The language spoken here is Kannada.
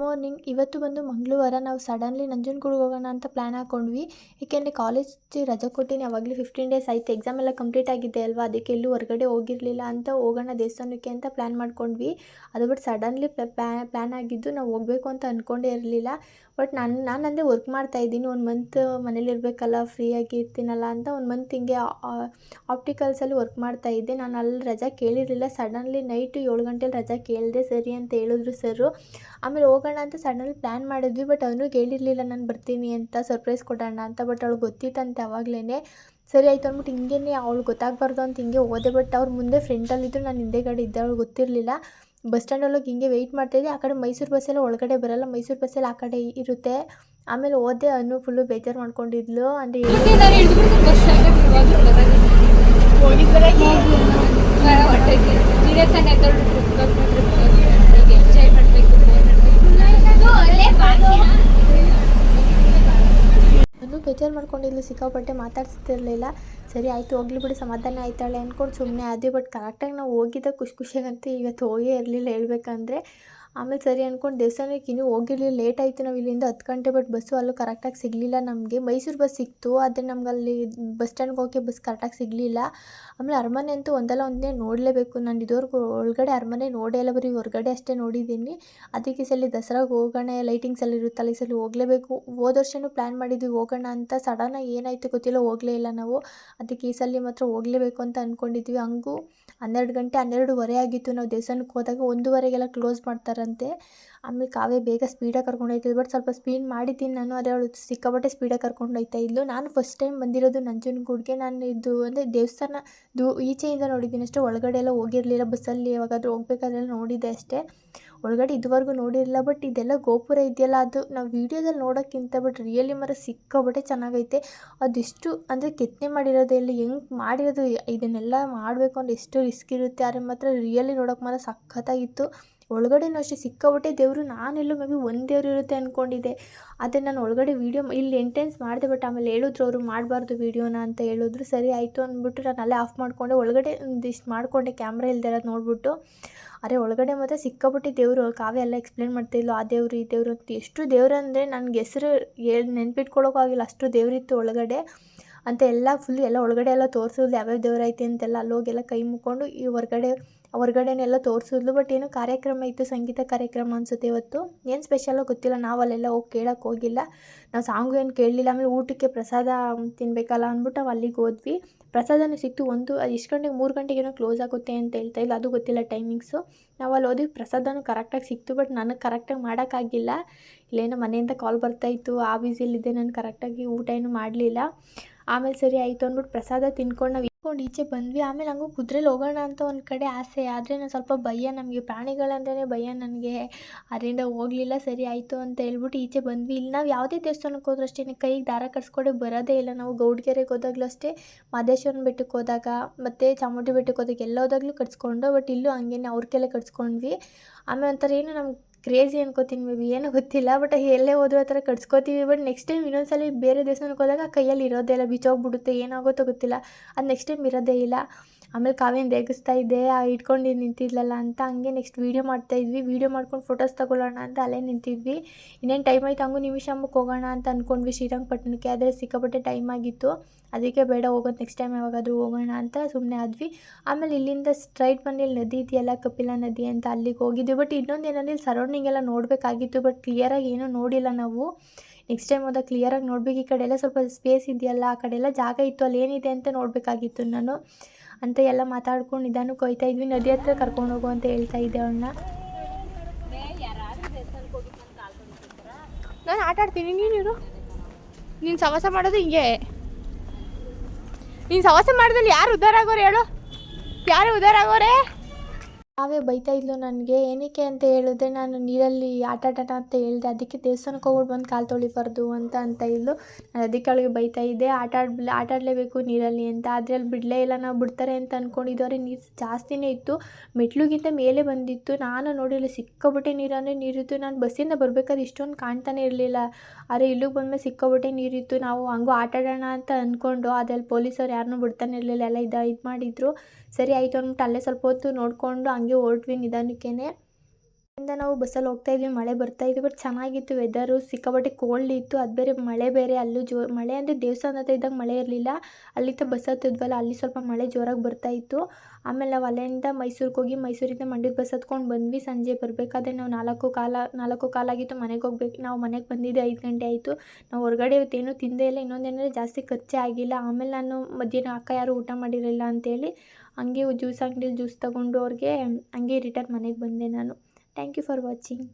ಮಾರ್ನಿಂಗ್. ಇವತ್ತು ಬಂದು ಮಂಗಳವಾರ ನಾವು ಸಡನ್ಲಿ ನಂಜನಗೂಡಿಗೆ ಹೋಗೋಣ ಅಂತ ಪ್ಲ್ಯಾನ್ ಹಾಕೊಂಡ್ವಿ. ಏಕೆಂದರೆ ಕಾಲೇಜ್ ರಜೆ ಕೊಟ್ಟಿನಿ ಯಾವಾಗಲೂ ಫಿಫ್ಟೀನ್ ಡೇಸ್ ಆಯಿತು. ಎಕ್ಸಾಮ್ ಎಲ್ಲ ಕಂಪ್ಲೀಟ್ ಆಗಿದೆ ಅಲ್ವಾ? ಅದಕ್ಕೆ ಎಲ್ಲೂ ಹೊರಗಡೆ ಹೋಗಿರಲಿಲ್ಲ ಅಂತ ಹೋಗೋಣ ದೇವಸ್ಥಾನಕ್ಕೆ ಅಂತ ಪ್ಲ್ಯಾನ್ ಮಾಡ್ಕೊಂಡ್ವಿ. ಅದು ಬಿಟ್ಟು ಸಡನ್ಲಿ ಪ್ಲ್ಯಾನ್ ಆಗಿದ್ದು ನಾವು ಹೋಗಬೇಕು ಅಂತ ಅಂದ್ಕೊಂಡೇ ಇರಲಿಲ್ಲ. ಬಟ್ ನಾನು ನಾನು ವರ್ಕ್ ಮಾಡ್ತಾ ಇದ್ದೀನಿ. ಒಂದು ಮಂತ್ ಮನೇಲಿ ಇರಬೇಕಲ್ಲ ಫ್ರೀಯಾಗಿ ಇರ್ತೀನಲ್ಲ ಅಂತ ಒಂದು ಮಂತ್ ಹಿಂಗೆ ಆಪ್ಟಿಕಲ್ಸಲ್ಲಿ ವರ್ಕ್ ಮಾಡ್ತಾ ಇದ್ದೆ. ನಾನು ಅಲ್ಲಿ ರಜಾ ಕೇಳಿರಲಿಲ್ಲ. ಸಡನ್ಲಿ ನೈಟು ಏಳು ಗಂಟೆಲಿ ರಜಾ ಕೇಳಿದೆ ಸರಿ ಅಂತ ಹೇಳಿದ್ರು ಸರು ಆಮೇಲೆ ಹೋಗೋಣ ಅಂತ ಸಡನ್ಲಿ ಪ್ಲ್ಯಾನ್ ಮಾಡಿದ್ವಿ ಬಟ್ ಅವನು ಕೇಳಿರಲಿಲ್ಲ ನಾನು ಬರ್ತೀನಿ ಅಂತ ಸರ್ಪ್ರೈಸ್ ಕೊಡೋಣ ಅಂತ ಬಟ್ ಅವಳು ಗೊತ್ತಿತ್ತಂತೆ ಅವಾಗಲೇ ಸರಿ ಆಯಿತು ಅಂದ್ಬಿಟ್ಟು ಹಿಂಗೇನೆ ಅವಳು ಗೊತ್ತಾಗಬಾರ್ದು ಅಂತ ಹಿಂಗೆ ಹೋದೆ ಬಟ್ ಅವ್ರು ಮುಂದೆ ಫ್ರೆಂಡಲ್ಲಿದ್ದರು ನಾನು ಹಿಂದೆಗಡೆ ಇದ್ದೆ ಅವಳು ಗೊತ್ತಿರಲಿಲ್ಲ ಬಸ್ ಸ್ಟ್ಯಾಂಡಲ್ಲಿ ಹೋಗಿ ಹಿಂಗೆ ವೆಯ್ಟ್ ಮಾಡ್ತಾಯಿದ್ದೆ ಆ ಕಡೆ ಮೈಸೂರು ಬಸ್ಸೆಲ್ಲ ಒಳಗಡೆ ಬರಲ್ಲ ಮೈಸೂರು ಬಸ್ಸಲ್ಲಿ ಆ ಕಡೆ ಇರುತ್ತೆ ಆಮೇಲೆ ಓದೆ ಅನ್ನು ಫುಲ್ಲು ಬೇಜಾರು ಮಾಡ್ಕೊಂಡಿದ್ಲು ಅಂದರೆ ಅನ್ನು ಬೇಜಾರು ಮಾಡ್ಕೊಂಡಿದ್ಲು ಸಿಕ್ಕಾಪಟ್ಟೆ ಮಾತಾಡ್ಸ್ತಿರ್ಲಿಲ್ಲ. ಸರಿ, ಆಯಿತು, ಹೋಗ್ಲಿ ಬಿಡಿ, ಸಮಾಧಾನ ಆಯ್ತಾಳೆ ಅಂದ್ಕೊಂಡು ಸುಮ್ಮನೆ ಆದ್ವಿ. ಬಟ್ ಕರೆಕ್ಟಾಗಿ ನಾವು ಹೋಗಿದ್ದ ಖುಷಿ ಖುಷಿಯಾಗಂತೂ ಇವತ್ತು ಹೋಗೇ ಇರಲಿಲ್ಲ ಹೇಳ್ಬೇಕಂದ್ರೆ. ಆಮೇಲೆ ಸರಿ ಅಂದ್ಕೊಂಡು ದೇವಸ್ಥಾನಕ್ಕೆ ಇನ್ನೂ ಹೋಗಿರಲಿಲ್ಲ ಲೇಟ್ ಆಯಿತು ನಾವು ಇಲ್ಲಿಂದ ಹತ್ತು ಗಂಟೆ ಬಟ್ ಬಸ್ಸು ಅಲ್ಲೂ ಕರೆಕ್ಟಾಗಿ ಸಿಗಲಿಲ್ಲ ನಮಗೆ. ಮೈಸೂರು ಬಸ್ ಸಿಕ್ತು, ಆದರೆ ನಮ್ಗೆ ಅಲ್ಲಿ ಬಸ್ ಸ್ಟ್ಯಾಂಡ್ಗೆ ಹೋಗಿ ಬಸ್ ಕರೆಕ್ಟಾಗಿ ಸಿಗಲಿಲ್ಲ. ಆಮೇಲೆ ಅರಮನೆ ಅಂತೂ ಒಂದಲ್ಲ ಒಂದೇ ನೋಡಲೇಬೇಕು. ನಾನು ಇದುವರೆಗೂ ಒಳಗಡೆ ಅರಮನೆ ನೋಡೇ ಇಲ್ಲ, ಬರೀ ಹೊರಗಡೆ ಅಷ್ಟೇ ನೋಡಿದ್ದೀನಿ. ಅದಕ್ಕೆ ಸಲ ದಸರಾಗೆ ಹೋಗೋಣ ಲೈಟಿಂಗ್ಸ್ ಎಲ್ಲ ಇರುತ್ತಲ್ಲ ಈ ಸಲ ಹೋಗಲೇಬೇಕು. ಹೋದ ವರ್ಷವೂ ಪ್ಲ್ಯಾನ್ ಮಾಡಿದ್ವಿ ಹೋಗೋಣ ಅಂತ ಸಡನ್ನಾಗಿ ಏನಾಯಿತು ಗೊತ್ತಿಲ್ಲ, ಹೋಗಲೇ ಇಲ್ಲ ನಾವು. ಅದಕ್ಕೆ ಈ ಸಲ ಮಾತ್ರ ಹೋಗಲೇಬೇಕು ಅಂತ ಅಂದ್ಕೊಂಡಿದ್ವಿ ಹಂಗೂ ಹನ್ನೆರಡು ಗಂಟೆ ಹನ್ನೆರಡುವರೆ ಆಗಿತ್ತು, ನಾವು ದೇವಸ್ಥಾನಕ್ಕೆ ಹೋದಾಗ ಒಂದೂವರೆಗೆಲ್ಲ ಕ್ಲೋಸ್ ಮಾಡ್ತಾರಂತೆ ಆಮೇಲೆ ಕಾವ್ಯ ಬೇಗ ಸ್ಪೀಡಾಗಿ ಕರ್ಕೊಂಡೋಯ್ತಿದ್ಲು ಬಟ್ ಸ್ವಲ್ಪ ಸ್ಪೀಡ್ ಮಾಡಿದ್ದೀನಿ ನಾನು ಅದೇ ಅವಳು ಸಿಕ್ಕಾಪಟ್ಟೆ ಸ್ಪೀಡಾಗಿ ಕರ್ಕೊಂಡೋಯ್ತಾ ಇದ್ಲು. ನಾನು ಫಸ್ಟ್ ಟೈಮ್ ಬಂದಿರೋದು ನಂಜನಗೂಡ್ಗೆ ನಾನು ಇದು ಅಂದರೆ ದೇವಸ್ಥಾನ ದೂ ಈಚೆಯಿಂದ ನೋಡಿದ್ದೀನಿ ಅಷ್ಟೇ. ಒಳಗಡೆ ಎಲ್ಲ ಹೋಗಿರಲಿಲ್ಲ ಬಸ್ಸಲ್ಲಿ, ಯಾವಾಗಾದ್ರೂ ಹೋಗ್ಬೇಕಾದ್ರೆಲ್ಲ ನೋಡಿದ್ದೆ ಅಷ್ಟೇ. ಒಳಗಡೆ ಇದುವರೆಗೂ ನೋಡಿರಲಿಲ್ಲ, ಬಟ್ ಇದೆಲ್ಲ ಗೋಪುರ ಇದೆಯಲ್ಲ, ಅದು ನಾವು ವೀಡಿಯೋದಲ್ಲಿ ನೋಡೋಕ್ಕಿಂತ ಬಟ್ ರಿಯಲಿ ಮರ ಸಿಕ್ಕಾಬಟ್ಟೆ ಚೆನ್ನಾಗೈತೆ. ಅದೆಷ್ಟು ಅಂದರೆ ಕೆತ್ತನೆ ಮಾಡಿರೋದು ಎಲ್ಲಿ, ಹೆಂಗೆ ಮಾಡಿರೋದು, ಇದನ್ನೆಲ್ಲ ಮಾಡಬೇಕು ಅಂದರೆ ಎಷ್ಟು ರಿಸ್ಕ್ ಇರುತ್ತೆ, ಆದರೆ ಮಾತ್ರ ರಿಯಲಿ ನೋಡೋಕೆ ಮಾತ್ರ ಸಖತ್ತಾಗಿತ್ತು. ಒಳಗಡೆನೂ ಅಷ್ಟೇ ಸಿಕ್ಕಾಪಟ್ಟೆ ದೇವರು ನಾನೆಲ್ಲೋ ಮೇ ಬಿ ಒಂದು ದೇವ್ರು ಇರುತ್ತೆ ಅಂದ್ಕೊಂಡಿದ್ದೆ ಆದರೆ ನಾನು ಒಳಗಡೆ ವೀಡಿಯೋ ಇಲ್ಲಿ ಎಂಟೆನ್ಸ್ ಮಾಡಿದೆ ಬಟ್ ಆಮೇಲೆ ಹೇಳಿದ್ರು ಅವರು ಮಾಡಬಾರ್ದು ವೀಡಿಯೋನ ಅಂತ ಹೇಳಿದ್ರು. ಸರಿ ಆಯಿತು ಅಂದ್ಬಿಟ್ಟು ನಾನು ಅಲ್ಲೇ ಆಫ್ ಮಾಡಿಕೊಂಡೆ. ಒಳಗಡೆ ಒಂದಿಷ್ಟು ಮಾಡಿಕೊಂಡೆ ಕ್ಯಾಮ್ರ ಇಲ್ಲದೆ ಇರೋದು ನೋಡಿಬಿಟ್ಟು. ಅರೆ ಒಳಗಡೆ ಮಾತ್ರ ಸಿಕ್ಕಾಪಟ್ಟೆ ದೇವರು, ಕಾವ್ಯ ಎಲ್ಲ ಎಕ್ಸ್ಪ್ಲೇನ್ ಮಾಡ್ತಿದ್ಲು ಆ ದೇವರು, ಈ ದೇವರು ಅಂತ. ಎಷ್ಟು ದೇವ್ರು ಅಂದರೆ ನನಗೆ ಹೆಸರು ಹೇಳಿ ನೆನ್ಪಿಟ್ಕೊಳ್ಳೋಕ್ಕಾಗಿಲ್ಲ ಅಷ್ಟು ದೇವರಿತ್ತು ಒಳಗಡೆ. ಅಂತ ಎಲ್ಲ ಫುಲ್ ಎಲ್ಲ ಒಳಗಡೆ ಎಲ್ಲ ತೋರಿಸಿದ್ಲು, ಯಾವ್ಯಾವ ದೇವ್ರು ಐತೆ ಅಂತೆಲ್ಲ ಅಲ್ಲೋಗೆಲ್ಲ ಕೈ ಮುಕ್ಕೊಂಡು ಈ ಹೊರ್ಗಡೆ ಹೊರ್ಗಡೆನೆಲ್ಲ ತೋರಿಸಿದ್ಲು. ಬಟ್ ಏನೋ ಕಾರ್ಯಕ್ರಮ ಇತ್ತು, ಸಂಗೀತ ಕಾರ್ಯಕ್ರಮ ಅನಿಸುತ್ತೆ ಇವತ್ತು. ಏನು ಸ್ಪೆಷಲ್ಲೋ ಗೊತ್ತಿಲ್ಲ, ನಾವು ಅಲ್ಲೆಲ್ಲ ಹೋಗಿ ಕೇಳೋಕೆ ಹೋಗಿಲ್ಲ. ನಾವು ಸಾಂಗು ಏನು ಕೇಳಲಿಲ್ಲ, ಆಮೇಲೆ ಊಟಕ್ಕೆ ಪ್ರಸಾದ ತಿನ್ನಬೇಕಲ್ಲ ಅಂದ್ಬಿಟ್ಟು ನಾವು ಅಲ್ಲಿಗೆ ಹೋದ್ವಿ. ಪ್ರಸಾದನೂ ಸಿಕ್ತು ಒಂದು, ಅದು ಎಷ್ಟು ಗಂಟೆಗೆ, ಮೂರು ಗಂಟೆಗೇನೋ ಕ್ಲೋಸ್ ಆಗುತ್ತೆ ಅಂತ ಹೇಳ್ತಾ ಇಲ್ಲ ಅದು ಗೊತ್ತಿಲ್ಲ ಟೈಮಿಂಗ್ಸು ನಾವು ಅಲ್ಲಿ ಹೋದ್ವಿ, ಪ್ರಸಾದನೂ ಕರೆಕ್ಟಾಗಿ ಸಿಕ್ತು ಬಟ್ ನನಗೆ ಕರೆಕ್ಟಾಗಿ ಮಾಡೋಕ್ಕಾಗಿಲ್ಲ ಇಲ್ಲೇನೋ ಮನೆಯಿಂದ ಕಾಲ್ ಬರ್ತಾಯಿತ್ತು ಆ ಬ್ಯುಸಿಯಲ್ಲಿದ್ದೆ ನಾನು ಕರೆಕ್ಟಾಗಿ ಊಟ ಏನು ಮಾಡಲಿಲ್ಲ. ಆಮೇಲೆ ಸರಿ ಆಯಿತು ಅಂದ್ಬಿಟ್ಟು ಪ್ರಸಾದ ತಿನ್ಕೊಂಡು ನಾವು ಇಟ್ಕೊಂಡು ಈಚೆ ಬಂದ್ವಿ. ಆಮೇಲೆ ಹಂಗೂ ಕುದುರೆಲಿ ಹೋಗೋಣ ಅಂತ ಒಂದು ಕಡೆ ಆಸೆ. ಆದರೆ ನಾನು ಸ್ವಲ್ಪ ಭಯ. ನಮಗೆ ಪ್ರಾಣಿಗಳಂದ್ರೆ ಭಯ ನನಗೆ. ಅದರಿಂದ ಹೋಗಲಿಲ್ಲ, ಸರಿ ಆಯಿತು ಅಂತ ಹೇಳ್ಬಿಟ್ಟು ಈಚೆ ಬಂದ್ವಿ. ಇಲ್ಲಿ ನಾವು ಯಾವುದೇ ದೇವಸ್ಥಾನಕ್ಕೆ ಹೋದ್ರೂ ಅಷ್ಟೇ ಕೈಗೆ ದಾರ ಕಟ್ಸ್ಕೊಡೆ ಬರೋದೇ ಇಲ್ಲ. ನಾವು ಗೌಡ್ಗೆರೆಗೆ ಹೋದಾಗಲೂ ಅಷ್ಟೇ. ಮಾದೇಶ್ವರನ ಬೆಟ್ಟಕ್ಕೆ ಹೋದಾಗ, ಮತ್ತು ಚಾಮುಂಡಿ ಬೆಟ್ಟಕ್ಕೆ ಹೋದಾಗ ಎಲ್ಲ ಹೋದಾಗಲೂ ಕಟ್ಸ್ಕೊಂಡು ಬಟ್ ಇಲ್ಲೂ ಹಂಗೇನೆ ಅವ್ರ ಕೈಲೇ ಕಟ್ಸ್ಕೊಂಡ್ವಿ ಆಮೇಲೆ ಒಂಥರ ಏನು ನಮ್ಗೆ ಕ್ರೇಜಿ ಅನ್ಕೋತೀನಿ ಮೇ ಬಿ ಏನೋ ಗೊತ್ತಿಲ್ಲ ಬಟ್ ಎಲ್ಲೇ ಹೋದ್ರೂ ಆ ಥರ ಕಟ್ಸ್ಕೊತೀವಿ. ಬಟ್ ನೆಕ್ಸ್ಟ್ ಟೈಮ್ ಇನ್ನೊಂದ್ಸಲ ಬೇರೆ ದೇಶಕ್ಕೆ ಹೋದಾಗ ಕೈಯಲ್ಲಿ ಇರೋದೇ ಇಲ್ಲ ಬಿಚ್ಚೋಗ್ಬಿಡುತ್ತೆ ಏನಾಗುತ್ತೋ ಗೊತ್ತಿಲ್ಲ. ಅದು ನೆಕ್ಸ್ಟ್ ಟೈಮ್ ಇರೋದೇ ಇಲ್ಲ. ಆಮೇಲೆ ಕಾವ್ಯನ ರೇಗಿಸ್ತಾ ಇದ್ದೆ ಇಟ್ಕೊಂಡು ನಿಂತಿದ್ಲಲ್ಲ ಅಂತ ಹಂಗೆ ನೆಕ್ಸ್ಟ್ ವೀಡಿಯೋ ಮಾಡ್ತಾಯಿದ್ವಿ ವೀಡಿಯೋ ಮಾಡ್ಕೊಂಡು ಫೋಟೋಸ್ ತಗೊಳ್ಳೋಣ ಅಂತ ಅಲ್ಲೇ ನಿಂತಿದ್ವಿ. ಇನ್ನೇನು ಟೈಮ್ ಆಯ್ತು ಹಂಗೂ ನಿಮಿಷಾಂಬಕ್ಕೆ ಹೋಗೋಣ ಅಂತ ಅಂದ್ಕೊಂಡ್ವಿ ಶ್ರೀರಂಗಪಟ್ಟಣಕ್ಕೆ ಆದರೆ ಸಿಕ್ಕಾಪಟ್ಟೆ ಟೈಮ್ ಆಗಿತ್ತು. ಅದಕ್ಕೆ ಬೇಡ, ಹೋಗೋದು ನೆಕ್ಸ್ಟ್ ಟೈಮ್ ಯಾವಾಗಾದರೂ ಹೋಗೋಣ ಅಂತ ಸುಮ್ಮನೆ ಆದ್ವಿ. ಆಮೇಲೆ ಇಲ್ಲಿಂದ ಸ್ಟ್ರೈಟ್ ಬಂದು ನದಿ ಇದೆಯಲ್ಲ ಕಪಿಲ ನದಿ ಅಂತ ಅಲ್ಲಿಗೆ ಹೋಗಿದ್ವಿ. ಬಟ್ ಇನ್ನೊಂದು ಏನಂದ್ರೆ ಇಲ್ಲಿ ಸರೌಂಡಿಂಗ್ ಎಲ್ಲ ನೋಡಬೇಕಾಗಿತ್ತು ಬಟ್ ಕ್ಲಿಯರಾಗಿ ಏನೂ ನೋಡಿಲ್ಲ ನಾವು. ನೆಕ್ಸ್ಟ್ ಟೈಮ್ ಹೋದಾಗ ಕ್ಲಿಯರಾಗಿ ನೋಡ್ಬೇಕು. ಈ ಕಡೆ ಎಲ್ಲ ಸ್ವಲ್ಪ ಸ್ಪೇಸ್ ಇದೆಯಲ್ಲ, ಆ ಕಡೆ ಎಲ್ಲ ಜಾಗ ಇತ್ತು, ಅಲ್ಲಿ ಏನಿದೆ ಅಂತ ನೋಡಬೇಕಾಗಿತ್ತು ನಾನು. ಅಂತ ಎಲ್ಲ ಮಾತಾಡ್ಕೊಂಡು ನಿಧಾನಕ್ಕೆ ಹೋಯ್ತಾ ಇದ್ವಿ. ನದಿ ಹತ್ರ ಕರ್ಕೊಂಡು ಹೋಗು ಅಂತ ಹೇಳ್ತಾ ಇದ್ದೆ ಅವಳನ್ನ. ನಾನು ಆಟ ಆಡ್ತೀನಿ. ನೀನಿರು ನೀನು ಸವಾಸ ಮಾಡೋದು ಹಿಂಗೆ. ನೀನು ಸವಾಸ ಮಾಡಿದಲ್ಲಿ ಯಾರು ಉದ್ಧಾರ ಆಗೋರು ಹೇಳು? ಯಾರು ಉದ್ಧಾರ ಆಗೋರೆ? ನಾವೇ ಬೈತಾ ಇದ್ಲು ನನಗೆ. ಏನಕ್ಕೆ ಅಂತ ಹೇಳಿದ್ರೆ ನಾನು ನೀರಲ್ಲಿ ಆಟ ಆಡೋಣ ಅಂತ ಹೇಳಿದೆ. ಅದಕ್ಕೆ ದೇವಸ್ಥಾನಕ್ಕೆ ಹೋಗ್ಬಿಟ್ಟು ಬಂದು ಕಾಲು ತೊಳಿಬಾರ್ದು ಅಂತ ಅಂತ ಇದ್ಲು. ನಾನು ಅದಕ್ಕೆ ಅವಳಿಗೆ ಬೈತಾ ಇದ್ದೆ. ಆಟ ಆಡ್ ಆಟ ಆಡಲೇಬೇಕು ನೀರಲ್ಲಿ ಅಂತ. ಆದರೆ ಬಿಡಲೇ ಇಲ್ಲ. ನಾವು ಬಿಡ್ತಾರೆ ಅಂತ ಅಂದ್ಕೊಂಡಿದ್ದು ಆದರೆ ನೀರು ಜಾಸ್ತಿನೇ ಇತ್ತು. ಮೆಟ್ಲುಗಿಂತ ಮೇಲೆ ಬಂದಿತ್ತು. ನಾನು ನೋಡಿಲ್ಲ ಸಿಕ್ಕಾಪಟ್ಟೆ ನೀರು. ಅಂದರೆ ನೀರಿತ್ತು ನಾನು ಬಸ್ಸಿಂದ ಬರ್ಬೇಕಾದ್ರೆ ಇಷ್ಟೊಂದು ಕಾಣ್ತಾನೆ ಇರಲಿಲ್ಲ. ಆದರೆ ಇಲ್ಲಿಗೆ ಬಂದಮೇಲೆ ಸಿಕ್ಕಬಿಟ್ಟೆ ನೀರಿತ್ತು. ನಾವು ಹಂಗೂ ಆಟಾಡೋಣ ಅಂತ ಅಂದ್ಕೊಂಡು ಅದಲ್ಲಿ ಪೊಲೀಸವ್ರು ಯಾರನ್ನೂ ಬಿಡ್ತಾನೆ ಇರಲಿಲ್ಲ. ಎಲ್ಲ ಇದು ಇದು ಮಾಡಿದ್ರು. ಸರಿ, ಆಯಿತು ಅಂದ್ಬಿಟ್ಟು ಅಲ್ಲೇ ಸ್ವಲ್ಪ ಹೊತ್ತು ನೋಡಿಕೊಂಡು ಹಂಗೆ ಹೊರಟ್ವಿ ನಿಧಾನಕ್ಕೇ ಇಂದ ನಾವು ಬಸ್ಸಲ್ಲಿ ಹೋಗ್ತಾ ಇದ್ವಿ, ಮಳೆ ಬರ್ತಾ ಇದ್ವಿ ಬಟ್ ಚೆನ್ನಾಗಿತ್ತು ವೆದರು ಸಿಕ್ಕಾಪಟ್ಟೆ ಕೋಲ್ಡ್ ಇತ್ತು, ಅದು ಬೇರೆ ಮಳೆ ಬೇರೆ, ಅಲ್ಲೂ ಜೋ, ಮಳೆ ಅಂದರೆ ದೇವಸ್ಥಾನ ಇದ್ದಾಗ ಮಳೆ ಇರಲಿಲ್ಲ. ಅಲ್ಲಿಂದ ಬಸ್ ಹತ್ತಿದ್ವಲ್ಲ, ಅಲ್ಲಿ ಸ್ವಲ್ಪ ಮಳೆ ಜೋರಾಗಿ ಬರ್ತಾ ಇತ್ತು. ಆಮೇಲೆ ನಾವು ಅಲ್ಲಿಂದ ಮೈಸೂರಿಗೆ ಹೋಗಿ ಮೈಸೂರಿಂದ ಮಂಡ್ಯದ ಬಸ್ ಹತ್ಕೊಂಡು ಬಂದ್ವಿ. ಸಂಜೆ ಬರಬೇಕಾದ್ರೆ ನಾವು ನಾಲ್ಕು ಕಾಲ, ನಾಲ್ಕು ಕಾಲಾಗಿತ್ತು ಮನೆಗೆ ಹೋಗ್ಬೇಕು. ನಾವು ಮನೆಗೆ ಬಂದಿದ್ದೆ ಐದು ಗಂಟೆ ಆಯಿತು. ನಾವು ಹೊರಗಡೆ ಇವತ್ತೇನು ತಿಂದೇ ಇಲ್ಲ ಇನ್ನೊಂದೇನೆಂದರೆ ಜಾಸ್ತಿ ಖರ್ಚೇ ಆಗಿಲ್ಲ. ಆಮೇಲೆ ನಾನು ಮಧ್ಯಾಹ್ನ ಅಕ್ಕ ಯಾರು ಊಟ ಮಾಡಿರಲಿಲ್ಲ ಅಂತೇಳಿ ಹಂಗೆ ಜ್ಯೂಸ್ ಅಂಗಡಿಲಿ ಜ್ಯೂಸ್ ತಗೊಂಡು ಅವ್ರಿಗೆ ಹಂಗೆ ರಿಟರ್ನ್ ಮನೆಗೆ ಬಂದೆ ನಾನು. Thank you for watching